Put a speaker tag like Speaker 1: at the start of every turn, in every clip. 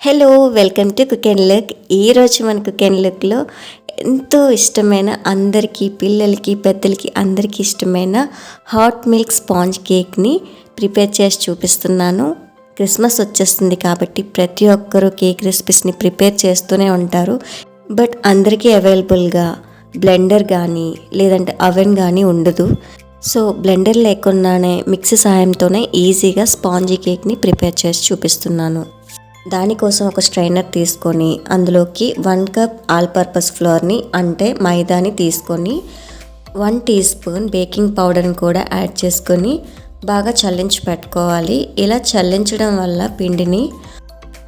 Speaker 1: Hello welcome to cook and look ఈరోజు మన cook and లుక్లో ఎంతో ఇష్టమైన అందరికీ పిల్లలకి పెద్దలకి అందరికీ ఇష్టమైన హాట్ మిల్క్ స్పాంజ్ కేక్ని ప్రిపేర్ చేసి చూపిస్తున్నాను. క్రిస్మస్ వచ్చేస్తుంది కాబట్టి ప్రతి ఒక్కరూ కేక్ రెసిపీస్ని ప్రిపేర్ చేస్తూనే ఉంటారు. బట్ అందరికీ అవైలబుల్గా బ్లెండర్ కానీ లేదంటే అవెన్ కానీ ఉండదు. సో బ్లెండర్ లేకుండానే మిక్సీ సాయంతోనే ఈజీగా స్పాంజీ కేక్ని ప్రిపేర్ చేసి చూపిస్తున్నాను. దానికోసం ఒక స్ట్రైనర్ తీసుకొని అందులోకి వన్ కప్ ఆల్ పర్పస్ ఫ్లోర్ని అంటే మైదాని తీసుకొని వన్ టీ స్పూన్ బేకింగ్ పౌడర్ని కూడా యాడ్ చేసుకొని బాగా చల్లించి పెట్టుకోవాలి. ఇలా చల్లించడం వల్ల పిండిని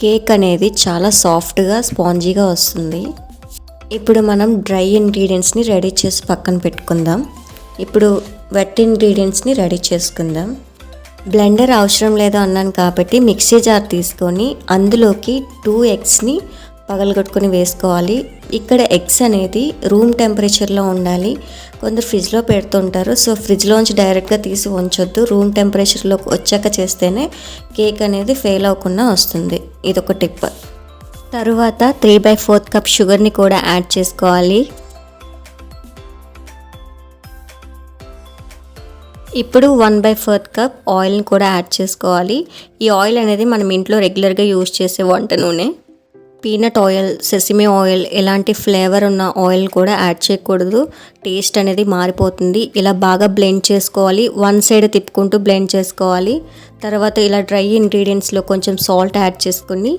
Speaker 1: కేక్ అనేది చాలా సాఫ్ట్గా స్పాంజీగా వస్తుంది. ఇప్పుడు మనం డ్రై ఇంగ్రీడియంట్స్ని రెడీ చేసి పక్కన పెట్టుకుందాం. ఇప్పుడు వెట్ ఇంగ్రీడియంట్స్ని రెడీ చేసుకుందాం. బ్లెండర్ అవసరం లేదు అన్నాను కాబట్టి మిక్సీ జార్ తీసుకొని అందులోకి టూ ఎగ్స్ని పగలగొట్టుకొని వేసుకోవాలి. ఇక్కడ ఎగ్స్ అనేది రూమ్ టెంపరేచర్లో ఉండాలి. కొందరు ఫ్రిడ్జ్లో పెడుతుంటారు. సో ఫ్రిడ్జ్లోంచి డైరెక్ట్గా తీసి ఉంచొద్దు. రూమ్ టెంపరేచర్లోకి వచ్చాక చేస్తేనే కేక్ అనేది ఫెయిల్ అవ్వకుండా వస్తుంది. ఇదొక టిప్ తరువాత త్రీ బై ఫోర్త్ కప్ షుగర్ని కూడా యాడ్ చేసుకోవాలి. ఇప్పుడు వన్ బై ఫోర్త్ కప్ ఆయిల్ని కూడా యాడ్ చేసుకోవాలి. ఈ ఆయిల్ అనేది మనం ఇంట్లో రెగ్యులర్గా యూజ్ చేసే వంట నూనె. పీనట్ ఆయిల్ సెసిమే ఆయిల్ ఎలాంటి ఫ్లేవర్ ఉన్న ఆయిల్ కూడా యాడ్ చేయకూడదు. టేస్ట్ అనేది మారిపోతుంది. ఇలా బాగా బ్లెండ్ చేసుకోవాలి. వన్ సైడ్ తిప్పుకుంటూ బ్లెండ్ చేసుకోవాలి. తర్వాత ఇలా డ్రై ఇంగ్రీడియంట్స్లో కొంచెం సాల్ట్ యాడ్ చేసుకుని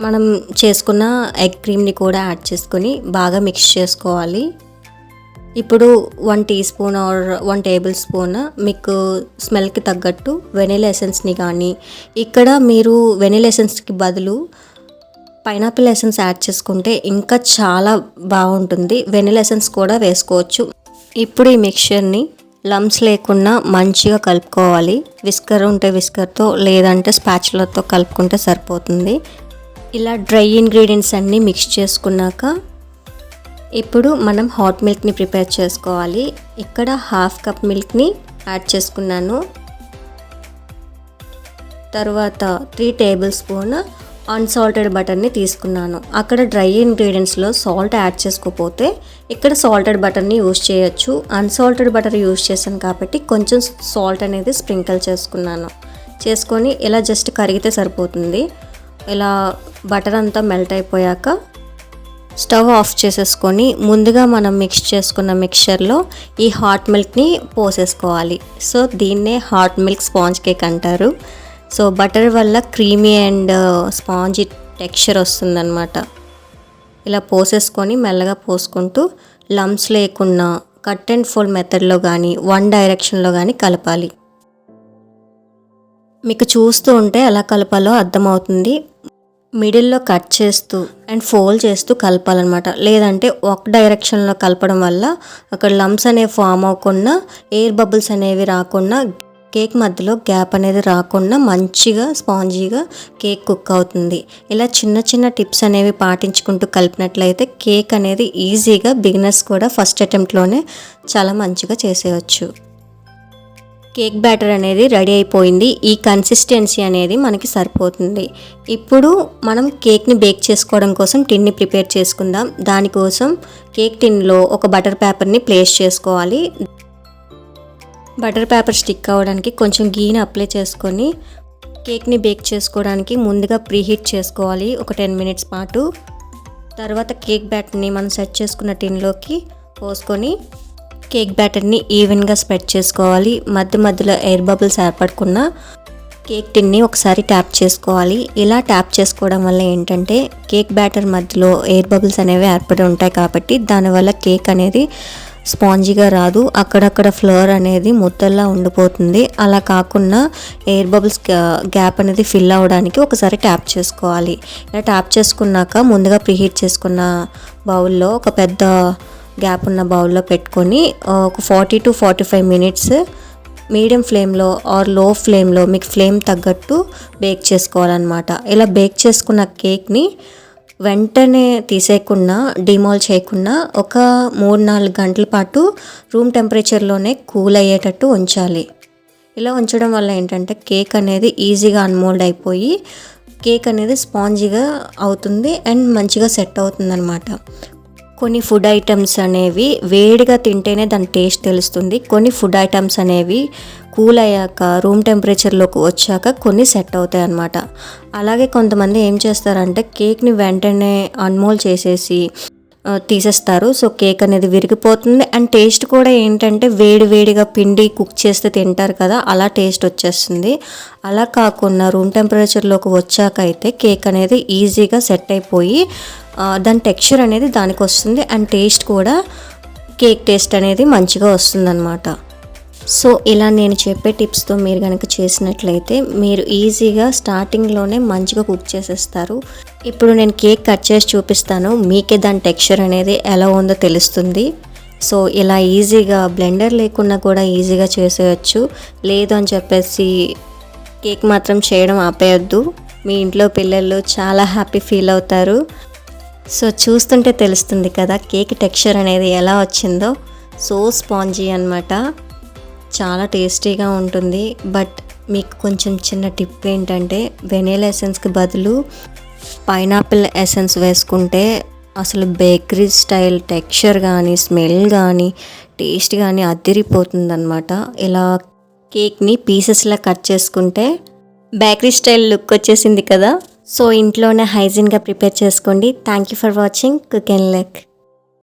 Speaker 1: మనం చేసుకున్న ఎగ్ క్రీమ్ని కూడా యాడ్ చేసుకొని బాగా మిక్స్ చేసుకోవాలి. ఇప్పుడు one teaspoon or one tablespoon మీకు స్మెల్కి తగ్గట్టు వెనీలా ఎసెన్స్ని కానీ ఇక్కడ మీరు వెనీలా ఎసెన్స్కి బదులు పైనాపిల్ ఎసెన్స్ యాడ్ చేసుకుంటే ఇంకా చాలా బాగుంటుంది. వెనీలా ఎసెన్స్ కూడా వేసుకోవచ్చు. ఇప్పుడు ఈ మిక్చర్ని లమ్స్ లేకుండా మంచిగా కలుపుకోవాలి. విస్కర్ ఉంటే విస్కర్తో లేదంటే స్పాచులతో కలుపుకుంటే సరిపోతుంది. ఇలా డ్రై ఇంగ్రీడియంట్స్ అన్నీ మిక్స్ చేసుకున్నాక ఇప్పుడు మనం హాట్ మిల్క్ని ప్రిపేర్ చేసుకోవాలి. ఇక్కడ హాఫ్ కప్ మిల్క్ని యాడ్ చేసుకున్నాను. తర్వాత త్రీ టేబుల్ స్పూన్ అన్సాల్టెడ్ బటర్ని తీసుకున్నాను. అక్కడ డ్రై ఇంగ్రీడియంట్స్లో సాల్ట్ యాడ్ చేసుకోకపోతే ఇక్కడ సాల్టెడ్ బటర్ని యూజ్ చేయొచ్చు. అన్సాల్టెడ్ బటర్ యూజ్ చేశాను కాబట్టి కొంచెం సాల్ట్ అనేది స్ప్రింకిల్ చేసుకున్నాను. చేసుకొని ఇలా జస్ట్ కరిగితే సరిపోతుంది. ఇలా బటర్ అంతా మెల్ట్ అయిపోయాక స్టవ్ ఆఫ్ చేసేసుకొని ముందుగా మనం మిక్స్ చేసుకున్న మిక్చర్లో ఈ హాట్ మిల్క్ని పోసేసుకోవాలి. సో దీన్నే హాట్ మిల్క్ స్పాంజ్ కేక్ అంటారు. సో బటర్ వల్ల క్రీమీ అండ్ స్పాంజీ టెక్స్చర్ వస్తుందన్నమాట. ఇలా పోసేసుకొని మెల్లగా పోసుకుంటూ లమ్స్ లేకుండా కట్ అండ్ ఫోల్డ్ మెథడ్లో కానీ వన్ డైరెక్షన్లో కానీ కలపాలి. మీకు చూస్తూ ఉంటే ఎలా కలపాలో అర్థమవుతుంది. మిడిల్లో కట్ చేస్తూ అండ్ ఫోల్డ్ చేస్తూ కలపాలన్నమాట. లేదంటే ఒక డైరెక్షన్లో కలపడం వల్ల అక్కడ లమ్స్ అనేవి ఫామ్ అవ్వకుండా ఎయిర్ బబుల్స్ అనేవి రాకుండా కేక్ మధ్యలో గ్యాప్ అనేది రాకుండా మంచిగా స్పాంజీగా కేక్ కుక్ అవుతుంది. ఇలా చిన్న చిన్న టిప్స్ అనేవి పాటించుకుంటూ కలిపినట్లయితే కేక్ అనేది ఈజీగా బిగినర్స్ కూడా ఫస్ట్ అటెంప్ట్లోనే చాలా మంచిగా చేసేయచ్చు. కేక్ బ్యాటర్ అనేది రెడీ అయిపోయింది. ఈ కన్సిస్టెన్సీ అనేది మనకి సరిపోతుంది. ఇప్పుడు మనం కేక్ని బేక్ చేసుకోవడం కోసం టిన్ని ప్రిపేర్ చేసుకుందాం. దానికోసం కేక్ టిన్లో ఒక బటర్ పేపర్ని ప్లేస్ చేసుకోవాలి. బటర్ పేపర్ స్టిక్ అవ్వడానికి కొంచెం గీని అప్లై చేసుకొని కేక్ని బేక్ చేసుకోవడానికి ముందుగా ప్రీహీట్ చేసుకోవాలి. ఒక టెన్ మినిట్స్ పాటు. తర్వాత కేక్ బ్యాటర్ని మనం సెట్ చేసుకున్న టిన్లోకి పోసుకొని కేక్ బ్యాటర్ని ఈవెన్గా స్ప్రెడ్ చేసుకోవాలి. మధ్య మధ్యలో ఎయిర్ బబుల్స్ ఏర్పడుకున్న కేక్ టిన్ని ఒకసారి ట్యాప్ చేసుకోవాలి. ఇలా ట్యాప్ చేసుకోవడం వల్ల ఏంటంటే కేక్ బ్యాటర్ మధ్యలో ఎయిర్ బబుల్స్ అనేవి ఏర్పడి ఉంటాయి కాబట్టి దానివల్ల కేక్ అనేది స్పాంజీగా రాదు. అక్కడక్కడ ఫ్లోర్ అనేది ముద్దల్లా ఉండిపోతుంది. అలా కాకుండా ఎయిర్ బబుల్స్ గ్యాప్ అనేది ఫిల్ అవ్వడానికి ఒకసారి ట్యాప్ చేసుకోవాలి. ఇలా ట్యాప్ చేసుకున్నాక ముందుగా ప్రీహీట్ చేసుకున్న బౌల్లో ఒక పెద్ద గ్యాప్ ఉన్న బౌల్లో పెట్టుకొని ఒక forty to forty five minutes medium ఫ్లేమ్లో ఆర్లో ఫ్లేమ్లో మీకు ఫ్లేమ్ తగ్గట్టు బేక్ చేసుకోవాలన్నమాట. ఇలా బేక్ చేసుకున్న కేక్ని వెంటనే తీసేయకుండా డిమాల్ చేయకుండా ఒక మూడు నాలుగు గంటల పాటు రూమ్ టెంపరేచర్లోనే కూల్ అయ్యేటట్టు ఉంచాలి. ఇలా ఉంచడం వల్ల ఏంటంటే కేక్ అనేది ఈజీగా అన్మోల్డ్ అయిపోయి కేక్ అనేది స్పాంజీగా అవుతుంది అండ్ మంచిగా సెట్ అవుతుంది అనమాట కొన్ని ఫుడ్ ఐటమ్స్ అనేవి వేడిగా తింటేనే దాని టేస్ట్ తెలుస్తుంది. కొన్ని ఫుడ్ ఐటమ్స్ అనేవి కూల్ అయ్యాక రూమ్ టెంపరేచర్లోకి వచ్చాక కొన్ని సెట్ అవుతాయి అన్నమాట. అలాగే కొంతమంది ఏం చేస్తారంటే కేక్ని వెంటనే అన్మోల్ చేసేసి తీసేస్తారు. సో కేక్ అనేది విరిగిపోతుంది. అండ్ టేస్ట్ కూడా ఏంటంటే వేడి వేడిగా పిండి కుక్ చేస్తే తింటారు కదా అలా టేస్ట్ వచ్చేస్తుంది. అలా కాకుండా రూమ్ టెంపరేచర్లోకి వచ్చాక అయితే కేక్ అనేది ఈజీగా సెట్ అయిపోయి దాని టెక్స్చర్ అనేది దానికి వస్తుంది. అండ్ టేస్ట్ కూడా కేక్ టేస్ట్ అనేది మంచిగా వస్తుందన్నమాట. సో ఇలా నేను చెప్పే టిప్స్తో మీరు కనుక చేసినట్లయితే మీరు ఈజీగా స్టార్టింగ్లోనే మంచిగా కుక్ చేసేస్తారు. ఇప్పుడు నేను కేక్ కట్ చేసి చూపిస్తాను. మీకే దాని టెక్స్చర్ అనేది ఎలా ఉందో తెలుస్తుంది. సో ఇలా ఈజీగా బ్లెండర్ లేకుండా కూడా ఈజీగా చేసేయచ్చు. లేదు అని చెప్పేసి కేక్ మాత్రం చేయడం ఆపేయద్దు. మీ ఇంట్లో పిల్లలు చాలా హ్యాపీ ఫీల్ అవుతారు. సో చూస్తుంటే తెలుస్తుంది కదా కేక్ టెక్స్చర్ అనేది ఎలా వచ్చిందో. సో స్పాంజీ అన్నమాట. చాలా టేస్టీగా ఉంటుంది. బట్ మీకు కొంచెం చిన్న టిప్ ఏంటంటే వెనీలా ఎసెన్స్కి బదులు పైనాపిల్ ఎసెన్స్ వేసుకుంటే అసలు బేకరీ స్టైల్ టెక్స్చర్ కానీ స్మెల్ కానీ టేస్ట్ కానీ అదిరిపోతుందనమాట ఇలా కేక్ని పీసెస్లా కట్ చేసుకుంటే బేకరీ స్టైల్ లుక్ వచ్చేసింది కదా. సో ఇంట్లోనే హైజీన్గా ప్రిపేర్ చేసుకోండి. Thank you for watching. Cook and look.